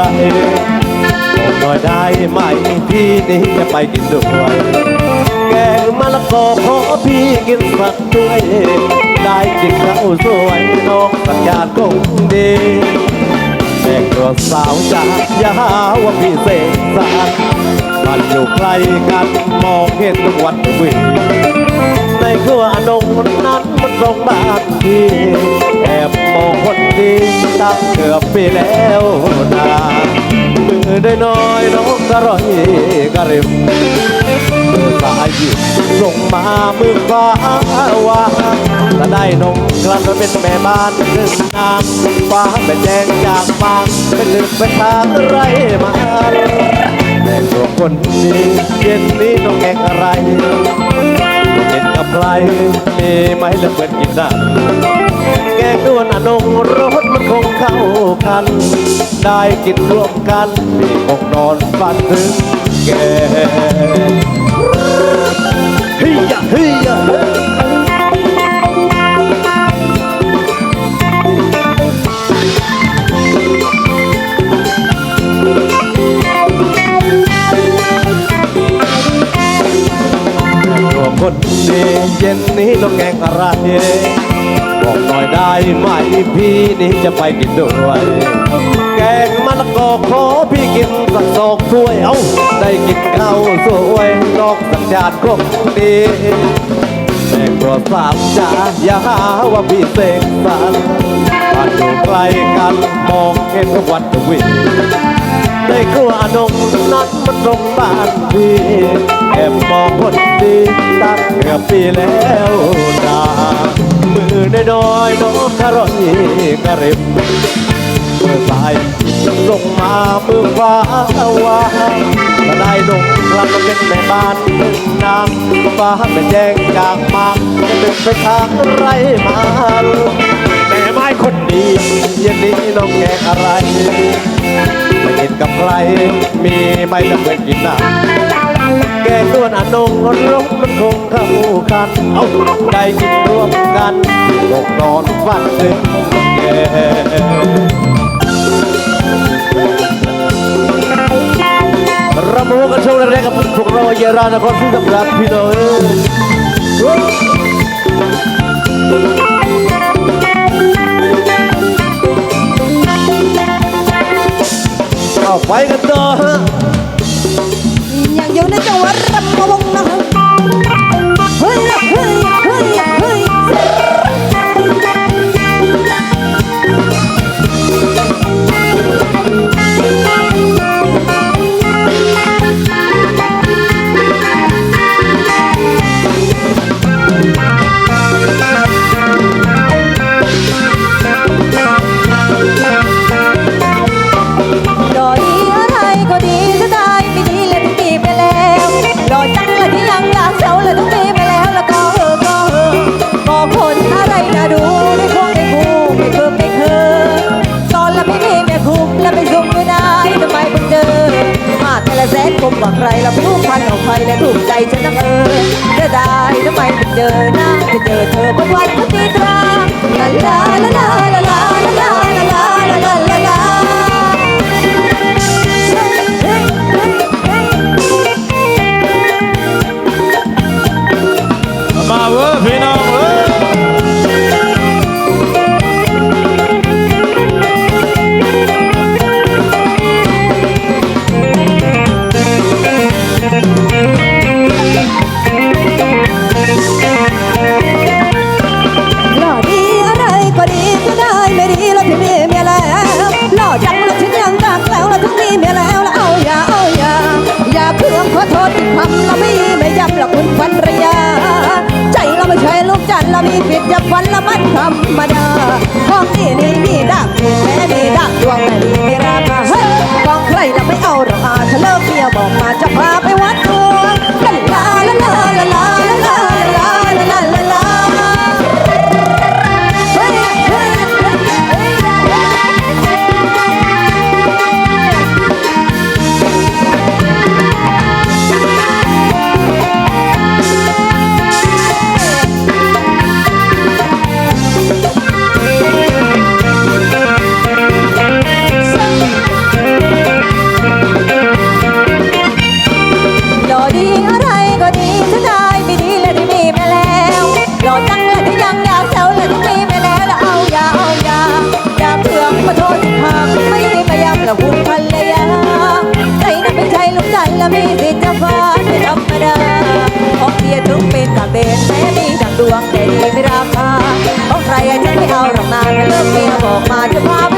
ไรบอกหน่อยได้ไหมพี่นี้จะไปกินด้วยแกงมะละกอขอพี่กินสักด้วย ได้กินข้าวสวยน้องสัญญาคงดีแม่ตัวสาวจาอย่าว่าพี่เสกสารมันอยู่ใกล้กันมองเห็นทุกวันทุกวี ในครัวอนงนั้นมันตรงบ้านพี่แอบมองคนดีตั้งเกือบปีแล้วนามือได้น้อยน้องกระรอยกระริมมือสายหยิบส่งมามือขวาวางและได้นมกลันเป็นแม่บ้านหนึ่งนางฟ้าเป็นแดงจากบางเป็นหนึ่งเป็นทางไรมาแม่ตัวคนดีเย็นนี้ต้องแกงอะไร เห็นกับใครมีไหมแล้วเปิดกินได้แกงด้วนอนงรสมันคงเข้ากัน ได้กินร่วมกันพี่คงนอนฝันถึงแกเฮียเฮียตัว คนดีเย็นนี้ต้องแกงอะไรบอกหน่อยได้ไหมพี่นี้จะไปกินด้วย แกงมะละกอขอพี่กินสักสองถ้วยเอาได้กินข้าวสวยนอกสัญญาณคงดีแม่ตัวสามจ๋าอย่าหาว่าพี่เสกสรรบ้านอยู่ไกลกันมองเห็นทุกวันทุกวี่ ในครัวอนงนั้นมันตรงบ้านพี่แอบมองคนดีตั้งเกือบปีแล้วนามือน้อยน้องกระร่อยกระริบมือซ้ายลงมามือขวาวางก็ได้ดงกลับมาเป็นแม่บ้านนึ่งนางฟ้าเป็นแยงจากมาจะดึงไปทางไรมาแม่ไม้ คนดีเย็นนี้น้องแกอะไรไม่กินกับใคร มีไม่ละเพื่อนกินน้ำแกงด้วนอนงรกมันคงเข้ากันเอาได้กินร่วมกันกนอนฝันถึงแกรำวงกันช่วงแรกกับพวกเราเยรานครศรีธรรมราชพี่น้อง เอาไปกันต่อฮะยังอยู่ในจังหวัดรำวงนะ đời นะเป็ชาลูกใจและมีสิทธิ์จะฟาดไม่ธรรมดาขอเดียทุกเป็นกับเบนแม้มีดังดวงแต่ดีไม่ราคาของใครจะไม่เอาหรอกนานเลิกเมียบอกมาจะพา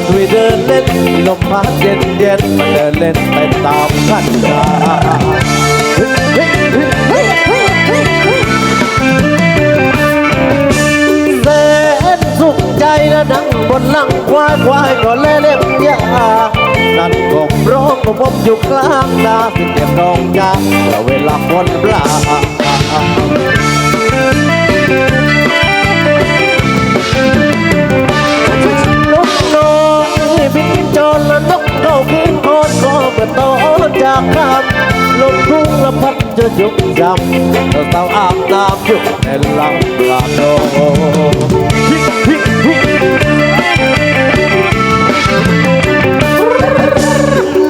ยแล้วพาจะคุยเดินเล่นลมพัดเย็นเย็นมาเดินเล่นไปตามกันดาเฮ้นสุขใจนะนั่งบนหลังควายควายก็เล่เล็บยานั่นกบร้องก็พบอยู่กลางนาสิเก็บรองจ้าแล้วเวลาคนปลา คนก็เกิดต่อจากคำลงทุ่งละพัดจะยุกยำเราเต้าอาบน้ำยู่ในลำลาโดฮิฮิฮิ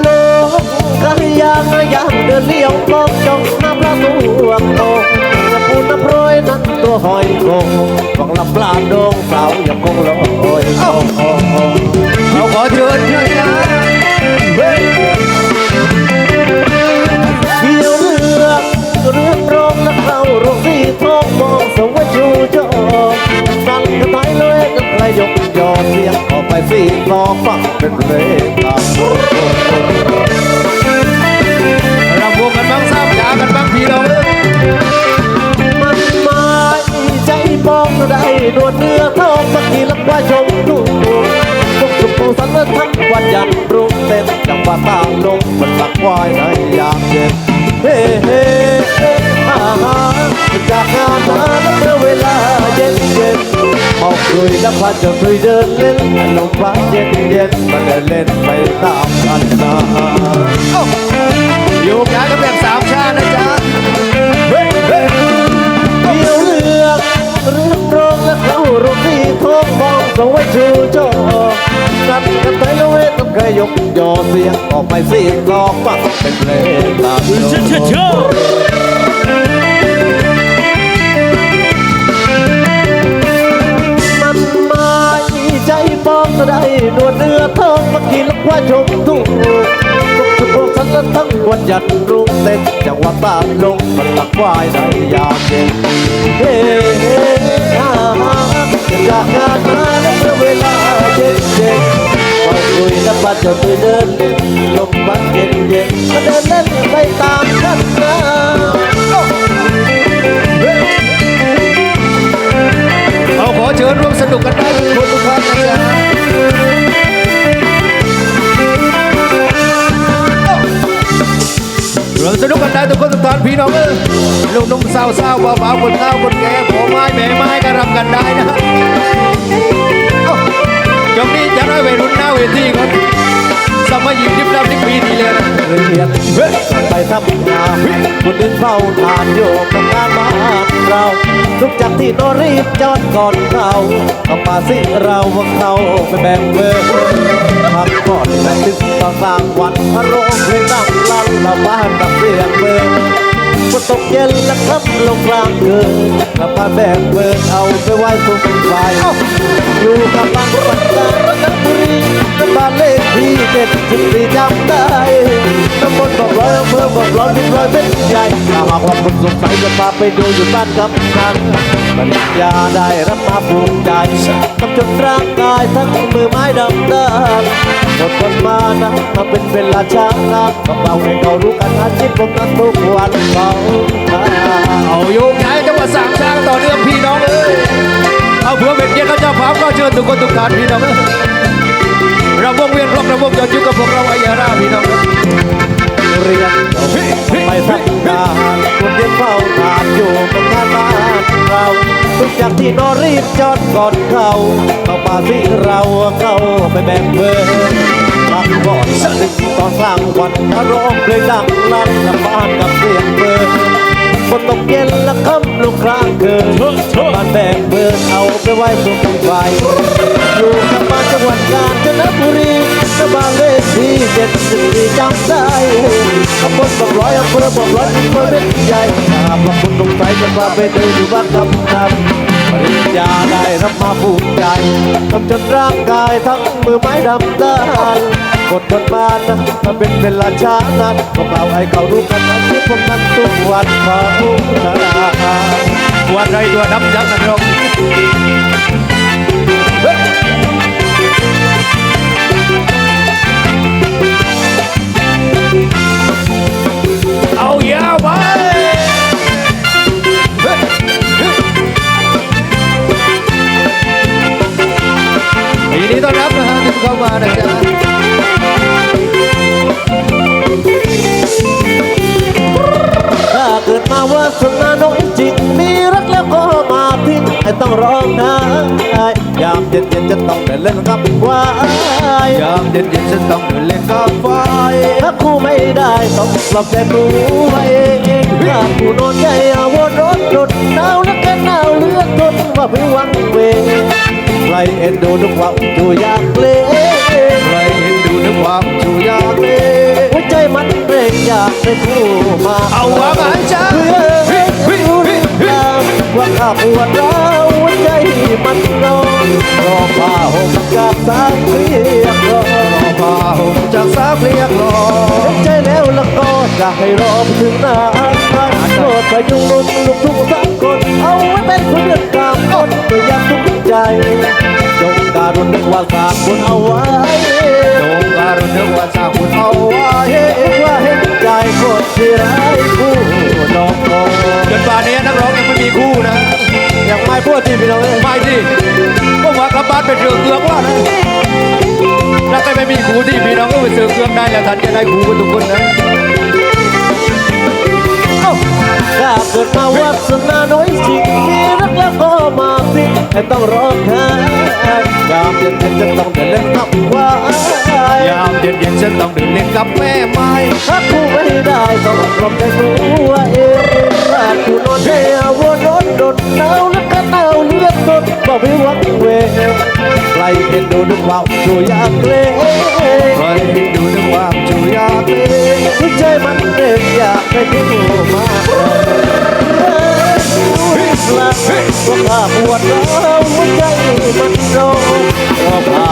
นกกระยางยางเดินเลี้ยวมองจองน้ำพระตัวโตปูน้ำโปรยนั้นตัวหอยคงฟังลำปลาดงสาวยังคงลอยโอ้โอ้โอ้เราขอเชิญพี่ยาเทองมองสวัสชูจอสั่นกระไทยเลยกันใครยกยอเสียงออกไปสีรอฟังเป็นเพลงตามรำวงกันบ้างทราบยากันบ้างพี่น้องเอ้ยมันหมายใจปองได้นวดเนื้อทองขี่ลักว่าชมดูทุกสุขสันต์ทั้งวันยันรุ่งเต้นจังหวะตามลงมันหลักควายในยามเย็นเฮ้เฮ้ จากงานมาแล้วเมื่อเวลาเย็นเย็นออกคุยแล้วพาจะคุยเดินเล่นลมพัดเย็นเย็นมาเดินเล่นไปตามกันนาอยู่ย้ายกันแบบสามชาตินะจ๊ะเฮ้เฮ้เที่ยวเลือกเรื่องรองและเข้ารูปที่ท้องมองส่งไว้ชูจอนัดกันไปแล้วเว้ยต้องเคยยกยอเสียงออกไปสิกอกฟังเป็นเพลงตามโยมั นวดเนื้อทองมากินแล้วว่าชมทุกทุกทุกทุกทั้งและทั้งวันยันรุ่งเต้นจังหวะตามลงมันหลักควายในยามเย็นเฮ้ฮ่าฮ่าจากงานมาแล้วเวลาเย็นเย็นมาคุยแล้วมาจะไปเดินเล่นลมพัดเย็นเย็นมาเดินเล่นไปตามกันนะเอาขอเชิญร่วมสนุกกันได้ สนุกกันได้ทุกคนทุกท่านพี่น้องเออลุงนุ่มสาวสาวบ่าวบ่าวคนเฒ่าคนแก่ผัวไม้แม่ไม้ก็รำกันได้นะจงนี้จะได้วัยรุ่นหน้าเวทีก่อน สมัยยิงดิบดำดิบปีนี่เลยนะเรียนไปทำงานคนอื่นเฝ้าทานอยู่กับงานบ้าเราทุกจากที่โนรีบจอดก่อนเขาต้องมาสิเราว่าเขาไปแบ่งเบอร์พักก่อนแต่ถึงตอนกลางวันพระโรงเพลงดังลั่นเราบ้านกับเสียงเบอร์ฝนตกเย็นแล้วครับลงกลางเกินกลับมาแบ่งเบอร์เอาไปไว้สุขไฟอยู่กับบานปันกลางนักบุรี บ้านเลขที่เจ็ดสิบสี่จำได้น้ำมนต์บอกร้อยอำเภอบอกร้อยทุกร้อยเป็นใหญ่ถ้าหากว่าคุณสงสัยจะพาไปดูอยู่บ้านกับกันปริญญาได้รับมาภูมิใจทำจนร่างกายทั้งมือไม้ดำด้านอดทนมานะมาเป็นเวลาช้านานต้องเราให้เขารู้กันอาชีพผมนั้นทุกวันเขาเอาโยงย้ายจังหวัดสามช้างต่อเนื่องพี่น้องเอ้ยเอาเผื่อเป็นเกียรติกับเจ้าภาพก็เชิญทุกคนทุกท่านพี่น้องเอ้ย ราวงเวียนรอบระบบจะอยู่กับพวกเราไอ้ยาราพี่น้องเอ้ยเรียนไปทำงานคนเดียวเฝ้าทานอยู่กับงานบ้านเราทุกอย่างที่นอรีบจอดก่อนเขาเข้ามาสิเราเข้าไปแบ่งเบอร์พักก่อนสักหนึ่งตอนกลางวันถ้าร้องเพลงดังลั่นกับบ้านกับเสียงเบอร์ฝนตกเย็นและค่ำลงกลางเกินบ้านแบ่งเบอร์เอาไปไว้สุขไฟอยู่ กานจังหวัดกาญจนบุรีกับบ้าเลขที่เจ็ดสี่จำได้ขบวนบอกร้อยอำเภอบอกร้อยอำเภอเป็นใหญ่ถ้าพระคุณตรงใจจะพาไปเดูอยู่บ้านกำนันปริญญาได้รับมาภูมิใจทำจนร่างกายทั้งมือไม้ดำด้านกดทนมานะมาเป็นเวลาช้านานพวกเราให้เขารู้กันอาชีพพวกนั้นทุกวันเขาชนะวันไรตัวดำยักษ์กันเร เล่นกับควายยามเย็นๆฉันต้องเดินเล่นกับไฟถ้าคู่ไม่ได้ต้องปรับแต่รู้ไว้เองถ้าคู่นอนใหญ่อาวนรถรถหนาวแล้วก็หนาวเหลือทนว่าพี่วังเวงใครเอ็นดูนึกว่าอยู่อยากเล่นใครเห็นดูนึกว่าชูยากเลยหัวใจมันเกรงอยากได้คู่มาเอาวางอาจารย์เพื่อให้รู้เรื่องราวว่าข้าปวดร้าวหัว ใจมันร้อนรอผ้าห่มกับสายเรียกรอรอผ้าห่มจากสาวเรียกรอเห็นใจแล้วล้วก็จะให้รอไปถึงนานโปรดพยุงลุกลุกทุกสักคนเอาไว้เป็นคนเลือกกามคนก็อยากทุกใจจงการุณนึกว่าสากคนเอาไว้จงการนึกว่าสาวคุณเอาไว้ว่าเห็นใจคนที่ร้ายผู้ดอกโกจนป่านนี้นักร้องยังไม่มีคู่นะ ยังไม่พูดที่พี่น้องเอ้ยไม่สิพวกว่าครับเครื่องว่านะถ้าใครไม่มีครูที่พี่น้องก็ไปซื้อเครื่องได้แล้วท่านจะได้ครูกันทุกคนนะถ้าเกิดมาวาสนาน้อยจริงมีรักแล้วก็มาสิให้ต้องร้องไห้ยามเย็นเย็นจะต้องเดินเล่นกับว่ายามเย็นๆฉันต้องเดินเล่นกับแม่ไม้ถ้าคู่ไม่ได้ต้องกลมใจ เห็นดูนึกว่าดูอยากเล่คอยดูนึกว่าจูอยากเล่นที่ใจมันเด็กอยากให้ดูมาลาก็ข้าปวดร้าวหัวใจมันร้องก็พา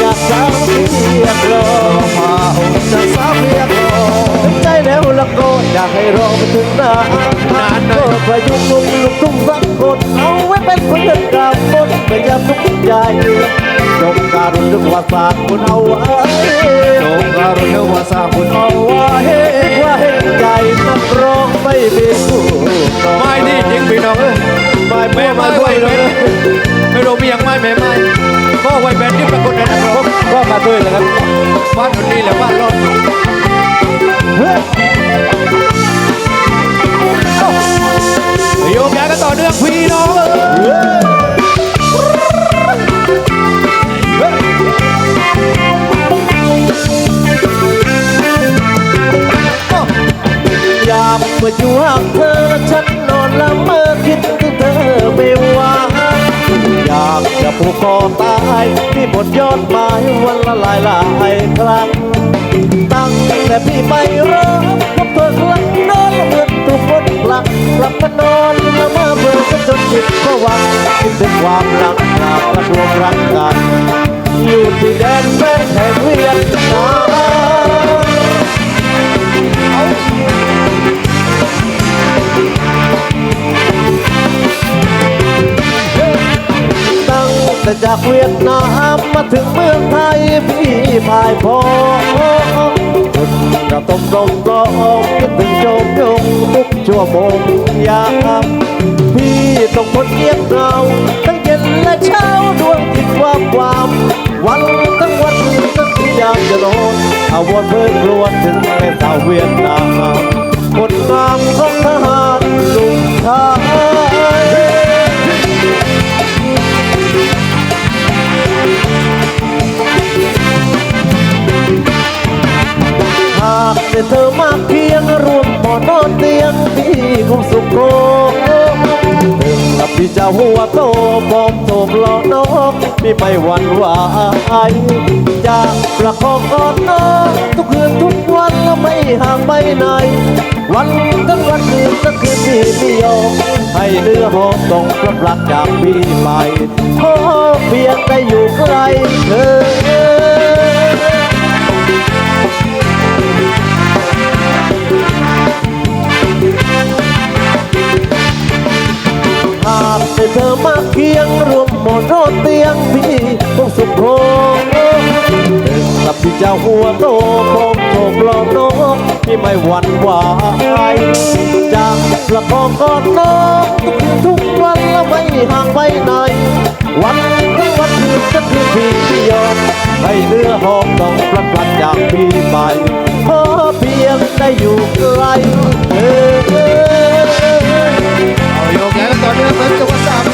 อยากสาวเรียกร้องมาหงจะสาวเรียกร้องใจแล้วละก็อยากให้รอไปถึงนานนานก็ประยุกต์ลุกลุกทุ่งสักคนเอาไว้เป็นคนเดินกลางบนไม่ยามทุกข์ใจ จงการุณนึกว่าศาคุณเอาไว้จงการุณวาสาคุณเอาไว้ว่าเห็นใจนักร้องไม่มีคู่ไม้นี่จริงพี่น้องเอ้ยไม่แม่มาด้วยเลยไม่รู้มีอย่างไม้แม่ไม้ก็ไว้แบนที่ปรากฏในนักร้องก็มาด้วยเลยครับบ้านคนนี้แหละบ้านรอดเฮ้ยโยมย้ายกันต่อเนื่องพี่น้องเอ้ย ออยู่ห่างเธอฉันนอนละเมอคิดถึงเธอไม่ไหวอยากจะผูกคอตายที่หมดยอดหมายวันละหลายหลายครั้งตั้งแต่พี่ไปรักพบเธอครั้งนอนเหมือนถูกคนผลักกลับมานอนละเมอเบื่อจนจิตก็วังคิดถึงความรักอยากกระรวมรักกันอยู่ที่แดนแฟนแห่งเวียดนา ตั้งแต่จากเวียดนามมาถึงเมืองไทยพี่พายพอจนกระต้มลมร้องคิดถึงโจมยงทุกชั่วโมงยามพี่ต้องทนเงียบเหงาทั้งเย็นและเช้าดวงจิตความความวันทั้งวันทั้งที่ยามจะนอนอาวนเพิ่งรวนถึงแม่สาวเวียดนาม คนงามของทหารลุงชายหากแต่เธอมาเพียงรวมหมอนอนเตียงพี่คงสุขโก ที่จะหัวโตบอมโตมรอน้องพี่ไม่หวั่นไหวอยากประคองกอดน้องทุกคืนทุกวันแล้วไม่ห่างไปไหน วันทั้งวันคืนทั้งคืนพี่ไม่ยอมให้เนื้อหอมต้องพลัดพลักจากพี่ไปขอเพียงได้อยู่ใกล้เธอากได้เธอมาเคียงรวมหมอนอนเตียงพี่คงสุขโคถึงกับพี่เจ้าหัวโตพร้อมโฉบลองน้องพี่ไม่หวั่นไหวจากประคองกอดน้องทุกคืนทุกวันแล้วไม่ห่างไปไหนวันทั้งวันคืนสักคืนพี่ไม่ยอมให้เนื้อหอมต้องพลัดพลัดจากพี่ไปขอเพียงได้อยู่ใกล้ Olha, mas eu gostava